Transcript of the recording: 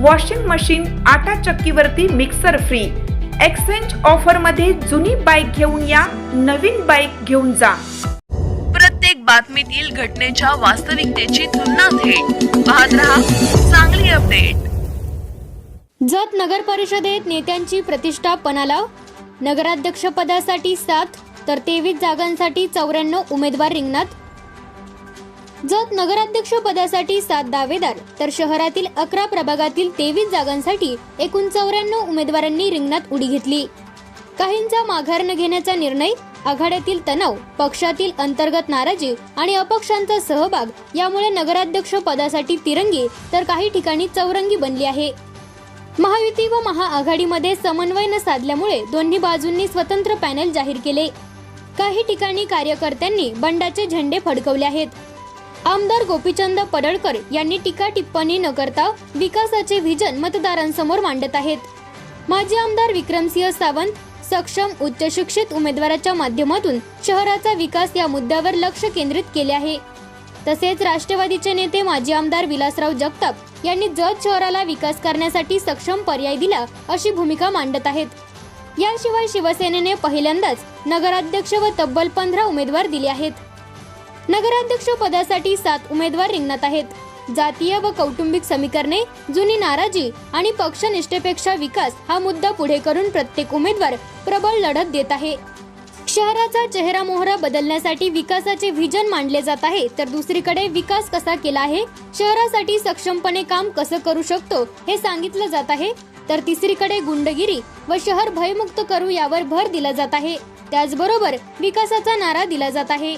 Washing machine आटा चक्कीवरती mixer free exchange ऑफरमध्ये जुनी बाईक घेऊन या नवीन बाईक घेऊन जा. प्रत्येक बातमीतील घटनेच्या वास्तविकतेची तुलना थेट. पाहत रहा चांगली अपडेट जत नगर परिषदेत नेत्यांची प्रतिष्ठा पणाला नगराध्यक्षपदासाठी सात तर तेवीस जागांसाठी चौऱ्याण्णव उमेदवार रिंगणात. जत नगराध्यक्ष पदासाठी सात दावेदार तर शहरातील अकरा प्रभागातील तेवीस जागांसाठी एकूण चौऱ्याण्णव उमेदवारांनी रिंगणात उडी घेतली. काहींचा माघार न घेण्याचा निर्णय आघाड्यातील तणाव पक्षातील अंतर्गत नाराजी आणि अपक्षांचा सहभाग यामुळे नगराध्यक्ष पदासाठी तिरंगी तर काही ठिकाणी चौरंगी बनली आहे. महायुती व महाआघाडीमध्ये समन्वय न साधल्यामुळे दोन्ही बाजूंनी स्वतंत्र पॅनल जाहीर केले. काही ठिकाणी कार्यकर्त्यांनी बंडाचे झेंडे फडकवले आहेत. आमदार गोपीचंद पडळकर यांनी टीका टिप्पणी न करता विकासाचे व्हिजन मतदारांसमोर मांडत आहेत. माजी आमदार विक्रमसिंह सावंत सक्षम उच्च शिक्षित उमेदवाराच्या माध्यमातून शहराचा विकास या मुद्द्यावर लक्ष केंद्रित केले आहे. तसेच राष्ट्रवादीचे नेते माजी आमदार विलासराव जगताप यांनी जत शहराला विकास करण्यासाठी सक्षम पर्याय दिला अशी भूमिका मांडत आहेत. याशिवाय शिवसेनेने पहिल्यांदाच नगराध्यक्ष व तब्बल पंधरा उमेदवार दिले आहेत. नगराध्यक्ष पदासाठी सात उमेदवार रिंगणात आहेत. जातीय व कौटुंबिक समीकरणे जुनी नाराजी आणि पक्षनिष्ठेपेक्षा विकास हा मुद्दा पुढे करून प्रत्येक उमेदवार प्रबळ लढत देत आहे. शहराचा चेहरा मोहरा बदलण्यासाठी विकासाचे व्हिजन मांडले जात आहे तर दुसरीकडे विकास कसा केला आहे? शहरासाठी सक्षमपणे काम कसं करू शकतो हे सांगितलं जात आहे. तर तिसरीकडे गुंडगिरी व शहर भयमुक्त करू यावर भर दिला जात आहे. त्याचबरोबर विकासाचा नारा दिला जात आहे.